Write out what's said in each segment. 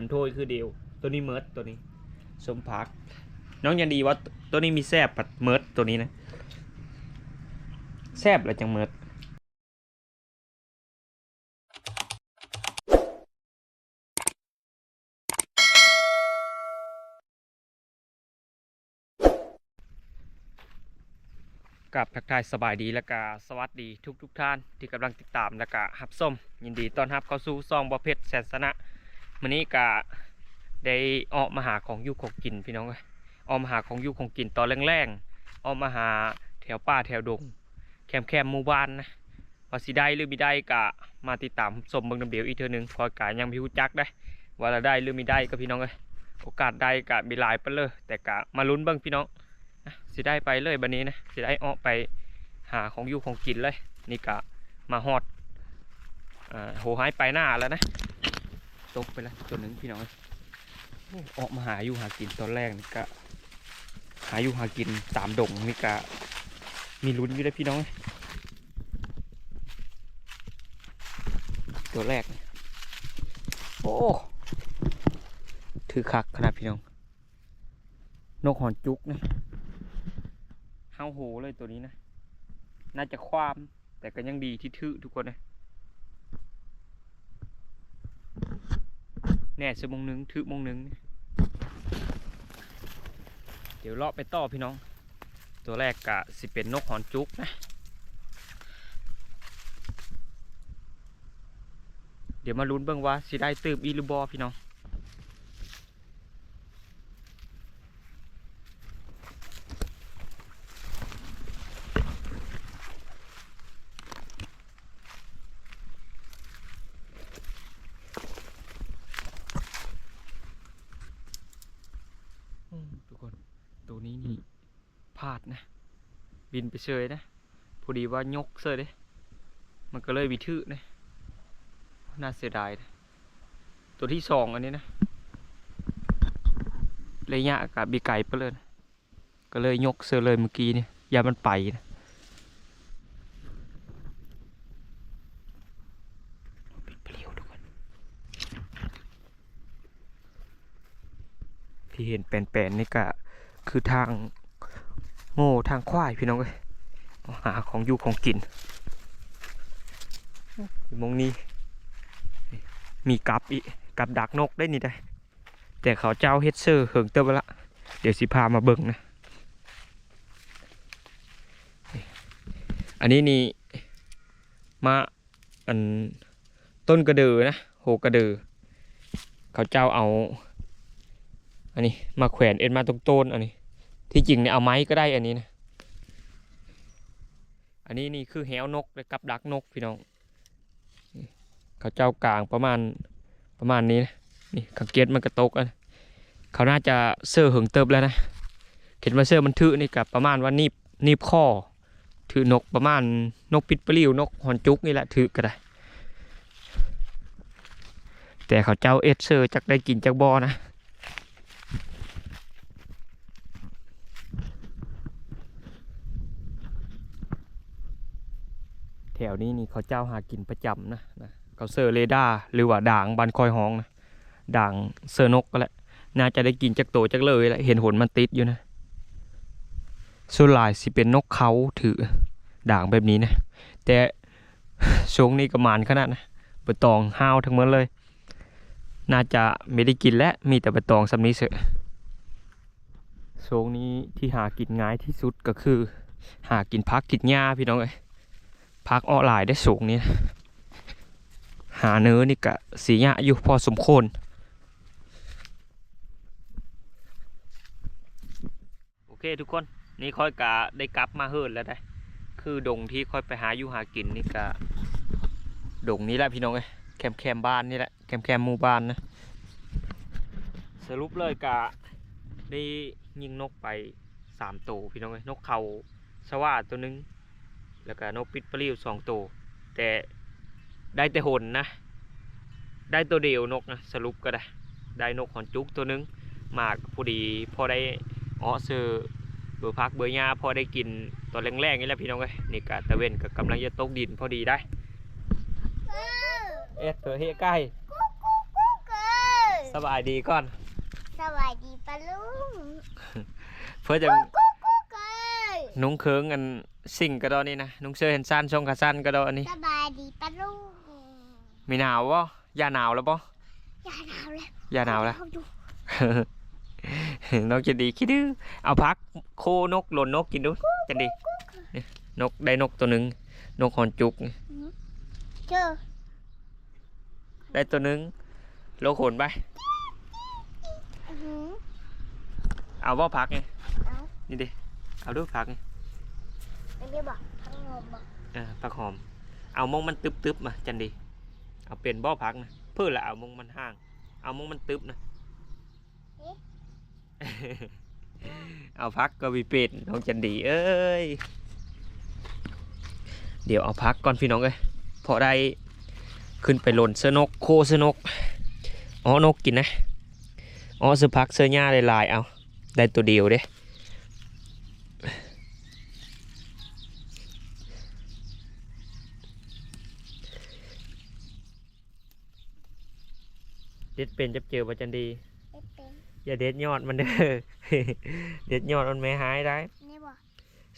เต็มถ้วยคือเดียว ตัวนี้เมิร์ดตัวนี้ สมพัก น้องยังดีว่าตัวนี้มีแซบผัดเมิร์ดตัวนี้นะแซบอะไรจังเมิร์ดกับทักทายสบายดีและกาสวัสดีทุกทุกท่านที่กำลังติดตามและกาหับส้มยินดีต้อนรับเข้าสู่ซองบอเพชรแสนสนะ มื้อนี้กาได้ออกมาหาของยู่ของกินพี่น้องเอ้ยออกมาหาของยู่ของกินตอนแรงๆออกมาหาแถวป่าแถวดง แคมแคมหมู่บ้านนะว่าสิได้หรือไม่ได้กะมาติดตามชมเบิ่งน้ำเดียวอีกเทื่อนึงคอยกะยังพิวจักได้ ว่าเราได้หรือไม่ได้ก็พี่น้องเอ้ยโอกาสได้กะมีหลายไปเลย แต่กะมาลุ้นเบิ่งพี่น้องสิได้ไปเลยบัดนี้นะสิได้ออกไปหาของอยู่ของกินเลย นี่กะมาฮอดโหหายไปหน้าแล้วนะ ตกไปแล้วตัวหนึ่งพี่น้องเอ้ยออกมาหาอยู่หากินตอนแรกนี่กะหาอยู่หากินตามดงนี่กะมีลุ้นอยู่ได้พี่น้องเอ้ยตัวแรกโอ้ถือคักขนาดพี่น้องนกหอนจุกนะเฮาโหเลยตัวนี้นะ น่าจะความแต่ก็ยังดีที่ถือทุกคนนะ แน่สมงหนึงถือมงหนึง เดี๋ยวเลาะไปต่อพี่น้อง ตัวแรกกะสิเป็นนกหอนจุกนะ เดี๋ยวมาลุ้นเบิ่งว่าสิได้ตืบอีหรือบอพี่น้อง อืมทุกคน ตัวนี้นี่พลาดนะ บินไปเฉยนะ พอดีว่ายกเสยเด้มันก็เลยวิทึนะน่าเสียดายนะตัวที่สองอันนี้นะระยะกับบีไก่ไปเลยนะก็เลยยกเสือเลยเมื่อกี้เนี่ยยามันไปนะปิดเปลี่ยวทุกคนที่เห็นแปลนๆนี่ก็ คือทางโง่ทางควายพี่น้องเอ้ยหาของอยู่ของกินมองนี้มีกับอีกกับดักนกได้นี่ได้แต่เขาเจ้าเฮ็ดเซอร์เหิงเติบละ เดี๋ยวสิพามาเบิ่งนะ อันนี้นี่มาอันต้นกระเดือนะโหกระเดือเขาเจ้าเอา อันนี้มาแขวนเอ็นมาตรงต้นอันนี้ ที่จริงเนี่ยเอาไม้ก็ได้อันนี้นะ อันนี้นี่คือแหวนกเลยกับดักนกพี่น้อง เขาเจ้ากลางประมาณประมาณนี้นะนี่ขังเกตมันกระตกอะนะเขาน่าจะเสื้อหิงเติบแล้วนะเห็นว่าเสื้อมันถือนี่กับประมาณว่านีบนีบข้อถือนกประมาณนกปิดปลิวนกหอนจุกนี่แหละถือก็ได้ แต่เขาเจ้าเอสเซอร์จักได้กินจักบอนะ ถวนี้นี่เขาเจ้าหากินประจำนะนะเขาเซอร์เรดาร์หรือว่าด่างบันคอยห้องนะด่างเซอร์นกก็แหละน่าจะได้กินจากโตจากเลยแหละเห็นหนมันติดอยู่นะส่วนลายสิเป็นนกเขาถือด่างแบบนี้นะ แต่ช่วงนี้ก็มานขนาดนะใบตองห้าวทั้งหมดเลย น่าจะไม่ได้กินและมีแต่ใบตองสำนี้เสอะช่วงนี้ที่หากินง่ายที่สุดก็คือ หากินพักกินหญ้าพี่น้องเอ้ย พักอ้อหลายได้สูงนี้นะหาเนื้อนี่กะสียะอยู่พอสมควรโอเคทุกคนนี่ค่อยกะได้กลับมาเฮิรนแล้วได้คือดงที่ค่อยไปหาอยู่หากินนี่กะดงนี้แหละพี่น้องเอ้แคมแคมบ้านนี่แหละแคมแคมหมู่บ้านนะสรุปเลยกะได้ยิงนกไปสามตัวพี่น้องเอ้นกเขาสว่าตัวหนึง แล้วก็นกปิดปลิวสองตัวแต่ได้แต่หนนะ ได้ตัวเดียวนกนะสรุปก็ได้ ได้นกหอนจุกตัวหนึงหมากพอดีพอได้อ้อเสือเบอร์พักเบอร์หญ้าพอได้กินตอนแรงๆนี่แหละพี่น้องเอ้ยนี่กะตะเวนก็กำลังจะตกดินพอดีได้เอ็ดเถอเฮใกล้สบายดีก่อนสวัสดีปะลุงเพื่อจะกุ๊กกุ๊กกุ๊กเกยนุ่งเคิงอัน สิ่งกระดอนี่นะนุ่งเสื้อเห็นสั้นช่องขาสั้นกระดออันนี้สบายดีปะลุงมีหนาวบ่ยาหนาวแล้วบ่อย่าหนาวเลยยาหนาวแล้วเขดูนกจะดีคิดดื้อเอาพักโคนกหล่นนกกินดูจะดีนี่นกได้นกตัวหนึ่งนกหอนจุกเจอได้ตัวหนึ่งโลกขนไปอื้อหือเอาบ่พักไงเอานี่ดิเอาดูพักไง ไม่ได้บอกทั้งงมบอกเออพักหอม เอามงมันตึบตึบๆมาจันดี เอาเป็นบ่อพักนะเพื่อละเอามงมันห่าง เอามงมันตึบนะเอาพักก็วิเป็ดน้องจันดีเอ้ยเดี๋ยวเอาพักก่อนพี่น้องเอ้ยพอได้ขึ้นไปหล่นเสื้อนกโคเสื้อนกอ๋อนกกินนะอ๋อเสื้อพักเสื้อหญ้าหลายๆเอาได้ตัวเดียวเด้ ด็ดเป็นจะเจอประจันดีไม่เป็นอย่าเด็ดยอดมันเด้อ เด็ดยอดมันไม่หายได้ นี่บอก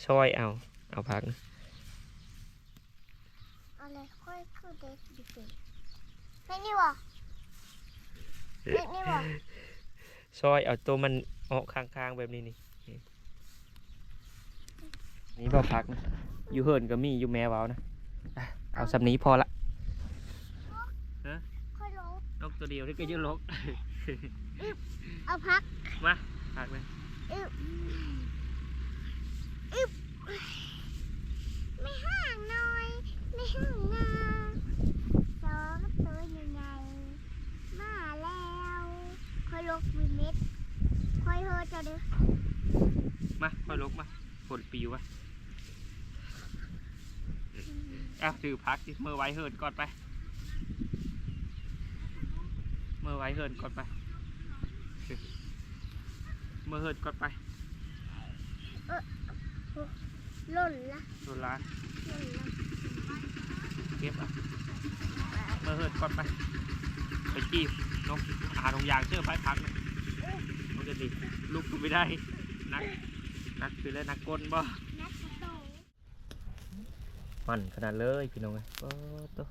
ซอยเอา เอาพักนะเอาเลยค่อยคือเด็กดีเป็นไม่นี่บอกไม่นี่บอกซอยเอาตัวมันออกข้างๆแบบนี้นี่ นี่พอพักนะอยู่เฮิร์นก็มีอยู่แมวเอานะอะเอาสำนี้พอละ ค่อยลง นก ตัวเดียวที่ก็ยืดลกเอาพักมาพักเลยอึบอึบไม่ห่างหน่อยไม่ห่างนาสองตัวใหญ่ๆมาแล้วค่อยลกวิเม็ดค่อยเฮอจะเด้อมาค่อยลกมาฝนปิววะอะถือพักที่เมื่อไว้เฮิร์นก่อนไป เมื่อ ไว้เฮิร์นก่อนไป เมื่อเฮิร์นก่อนไปหล่นละโดนล้านหล่นละเก็บอะเมื่อเฮิร์นก่อนไป ไปจีบนกหาตรงยางเชื่อไฟพักเลยมันจะดีลุกก็ไม่ได้นักนักคือเลยนักกลบ่นักโตมันขนาดเลยพี่น้องเอ้ยโอ้ตัว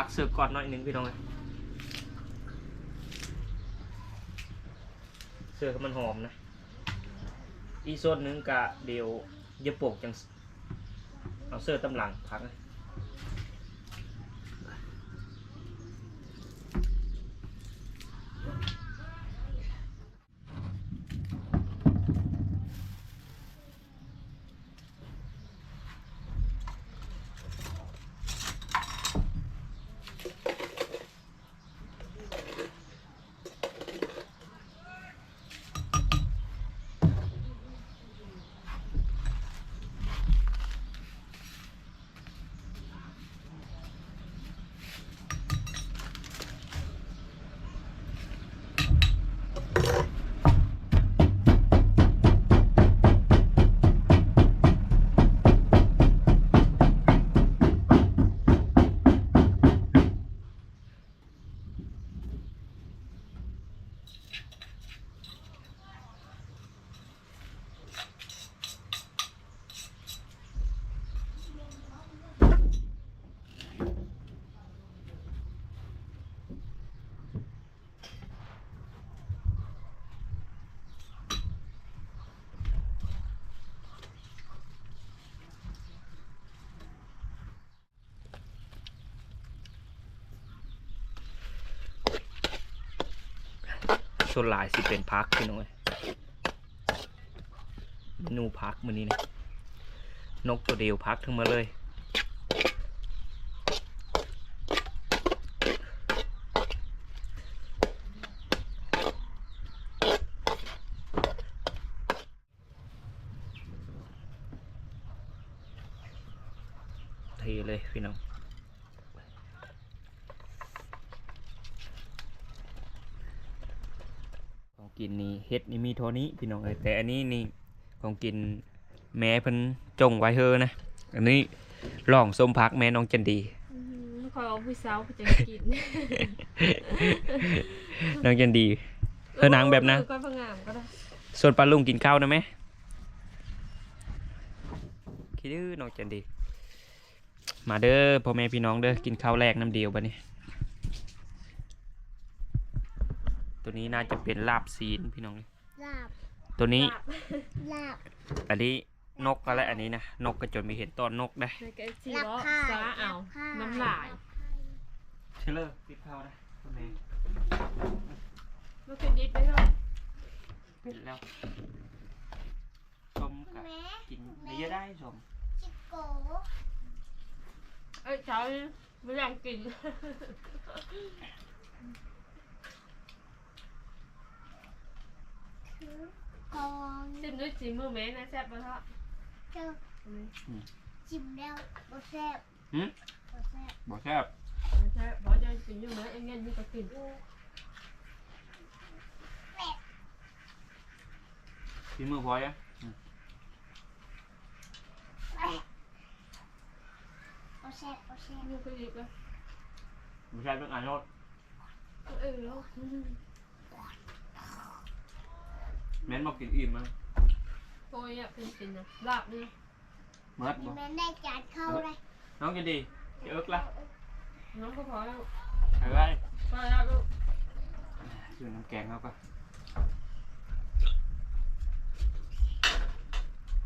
พักเสิร์ฟก่อนหน่อยหนึงพี่น้องเลยเสิร์ฟมันหอมนะ อีกส่วนหนึ่งกะเดี๋ยวเย็บปลูกจังเอาเสิร์ฟตำหลังพักนะ ส่วนหลายสิเป็นพักพี่น้องเอ้ยนูพักมือนี้นะนกตัวเดียวพักทั้งมาเลย เทเลยพี่น้อง ของกินนี่ เฮ็ดนี่มีเท่านี้พี่น้องเอ้ยแต่อันนี้นี่ของกินแม่เพิ่นจงไว้เฮอนะ อันนี้ลองส้มพักแม่น้องจันดีอืมคอยเอาผู้สาวไปจะกินน้องจันดีเออนางแบบนั้นเออก้อยพะงามก็ได้ส่วนปลาลุงกินข้าวนะไหมคิดดื้อน้องจันดี มาเด้อพ่อแม่พี่น้องเด้อกินข้าวแรกน้ำเดียวบัดนี้ ตัวนี้น่าจะเป็นลาบซีนพี่น้องเอ้ยลาบตัวนี้ ลาบอันนี้นกอะไรอันนี้นะ นกกระจนไม่เห็นต้นนกได้ในแกซีลาบล้อผ้าซาเอาลบผ้น้ำลายเชลเลอร์ปิดข้าวได้พ่อแม่เมื่อคืนนี้ไปเท่าปิดแล้วส้มกับแม่กินเยอะได้ส้มจิโกเอ้ยเช้านี้ไม่อยากกิน คือ กองจิ้มด้วยจีมือแม่นะแซ่บปะเท่าเจอจิ้มแล้วบ่แซ่บหืม บ่แซ่บบอกแซ่บไม่ใช่เพราะจะกินอยู่ไหมเอ็งเงี้ยนี่ก็กินกินมือพอยังบ่แซ่บบ่แซ่บนี่ก็อีกแล้วไม่ใช่เป็นอันรสเออแล้ว แม่นบอกกินอิ่มมั้งโอ้ยอยากเป็นกินนะลาบนี่เมิดนี่บอกแม่ได้จานเข้าเลยน้องจะดีเอิ๊กละน้องก็พอแล้วอะไรพอแล้วลูก อยู่น้ำแกงเขาก็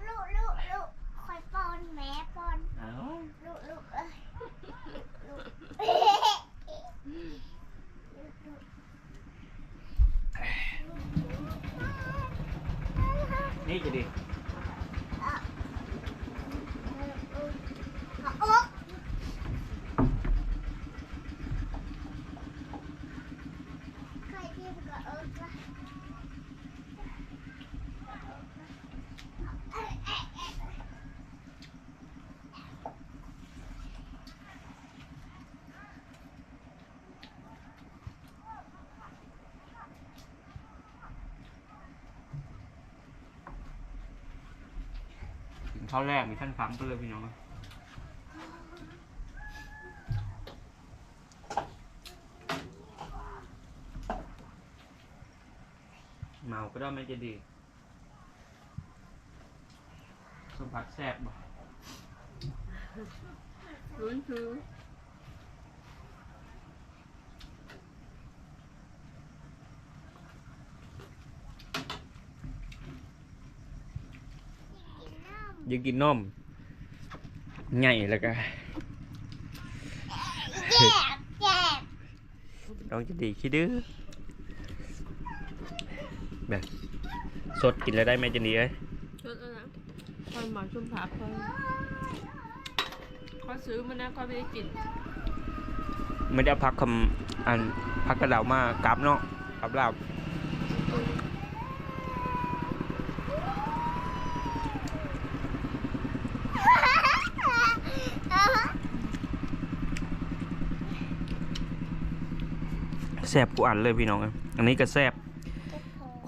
ลูกลูกลูกคอยป้อนแม่ป้อน อ้าว ลูกลูกเอ้ยลูกลูก นี่จะดี โอ๊ะใครที่กับเอิร์กล่ะ เข้าแรกมีท่านฟังไปเลยพี่น้องเมาก็ได้ไม่จะดีสมผัสแซ่บบ่ลุ้นคือ อยังกินนมใหญ่แล้วก็แจ็บแจ็บน้องจะดีคิดดื้อแบบสดกินแล้วได้ไหมจะดีเอ้ยชุดแล้วนะคอยหมอชุ่มผักคอยคอยซื้อมานะคอยไม่ได้กินไม่ได้เอาพักคำอันพักกระเหล่ามากลับเนาะกลับเหล่า แซ่บกูอันเลยพี่น้องเอ้ยอันนี้ก็แซ่บ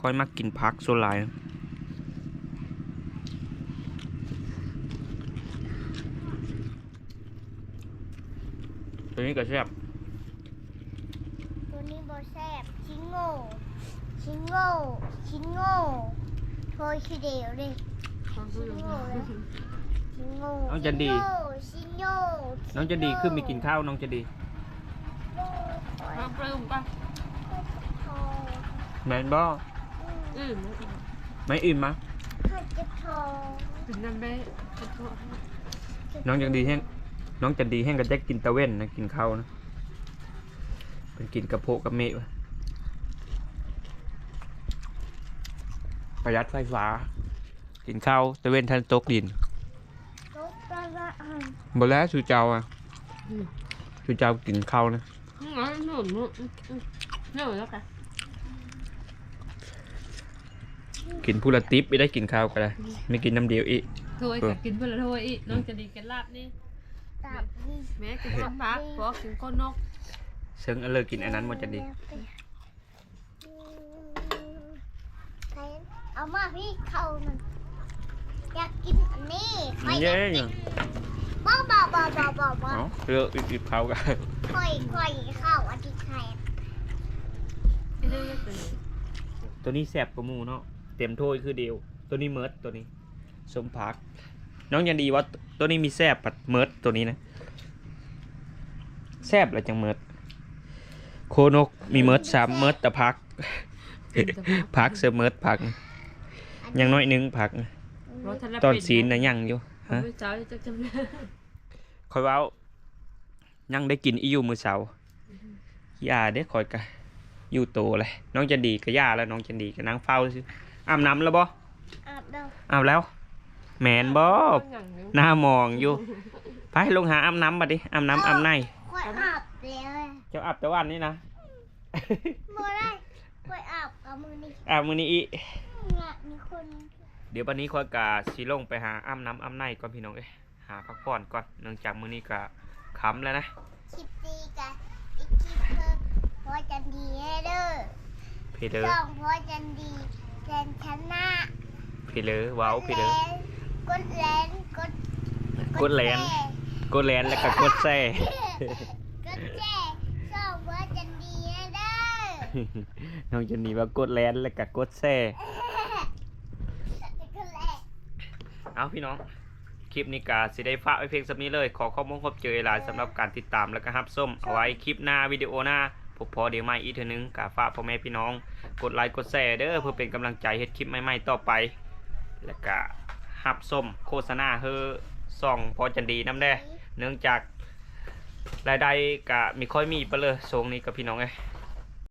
ค่อยมักกินพักโซลายตัวนี้ก็แซ่บตัวนี้บอแซบชิ้นโง่ชิ้นโง่ชิ้นโง่โทยคือเดียวเลยคอยซื้อมาชิ้นโง่น้องจะดีชิ้นโง่น้องจะดีขึ้นมีกินข้าวน้องจะดี คอยปลื้มป่ะแมนบ่อืมไม่อิ่มมะข้าจะทองถึงนั่นไปขอโทษน้องจะดีแห้งน้องจะดีแห้งกับแจ็คกินตะเว้นนะกินข้าวนะเป็นกินกระโพกกับเมะวะประหยัดไฟฟ้า กินข้าวตะเวนทันตกดินตกปลาละอันบ่แล้วชูเจ้าอะชูเจ้ากินข้าวนะ อืมหนุ่มหนุ่มอืมอืมหนุ่มแล้วกันกินผู้ละติ๊บไม่ได้กินข้าวก็ได้ไม่กินน้ำเดียวอีกถ้วยกับกินเพื่อนละถ้วยอีกน้องจะดีกันลาบนี่ตับนี่แม่กินส้มพักพอกินก้นนกเซิงเอาเลยกินอันนั้นมันจะดีเอามาพี่เข้ามันอยากกินอันนี้ค่อยอเย้ยากกิยังน บ้าบ้าบ้าบ้าบ้าบ้าเอ้าเลือกอีกข้าวกันค่อยค่อยเข้าอันที่ใครไม่ได้ไม่เป็นตัวนี้แซ่บกว่าหมูเนาะเต็มถ้วยคือเดียว ตัวนี้เมิร์ดตัวนี้สมพัก น้องยันดีว่าตัวนี้มีแซ่บปัดเมิร์ดตัวนี้นะแซ่บแล้วจังเมิร์ดโคนกมีเมิร์ดสามเมิร์ดแต่พัก พักเสมเมิร์ดพักยังน้อยหนึงพักตอนศีลนะยังอยู่ ฮะฮะเจ้าจะจำได้คอยเว้ายังได้กินอีอยู่มือเสาร์ยาเด้คอยกะอยู่โตเลยน้องจันดีก็ย่าแล้วน้องจันดีก็นั่งเฝ้าซิอาบน้ำแล้วบ่อาบน้อาบแล้ว แมนบ่หน้ามองอยู่ไปลงหาอาบน้ำมาดิอาบน้ำอาบในำค่อยอาบแล้วเจ้าอาบแต่วันนี้นะบ่ได้ค่อยอาบกับมือนี่อาบมื้อนี้อีเนี่ยมีคน เดี๋ยววันนี้คอยกะสิลงไปหาอาบน้ำอาบในก่อนพี่น้องเอ้ยหาพักผ่อนก่อนเนื่องจากมื้อนี้ก็ค่ำแล้วนะ คลิปดีกันอีกคลิปเพิ่มพอจันดีให้เด้อพี่เด้อช่องพอจันดีแทนชนะพี่เด้อเว้าพี่เด้อกดแลนกดกดแลนกดแลนแล้วก็กดแซ่กดแจ้ช่องพอจันดีให้เด้อน้องจะหนีว่ากดแลนแล้วก็กดแซ่ กดแลน เอาพี่น้อง คลิปนี้กาสิได้ฝากไว้เพียงสำนี้เลย ขอข้อมูลครบเจอหลายสำหรับการติดตามและก็รับส้มเอาไว้คลิปหน้าวิดีโอหน้าพบพอเดี๋ยวมาอีกเทอนึงกาฝากพ่อแม่พี่น้อง กดไลค์กดแชร์เด้อเพื่อเป็นกำลังใจเฮ็ดคลิปใหม่ๆต่อไป แล้วก็รับส้มโฆษณาเฮอส่องพอจันดีน้ำแน่เนื่องจากรายได้ก็มีค่อยมีไปเลยทรงนี้กับพี่น้องเอ้ย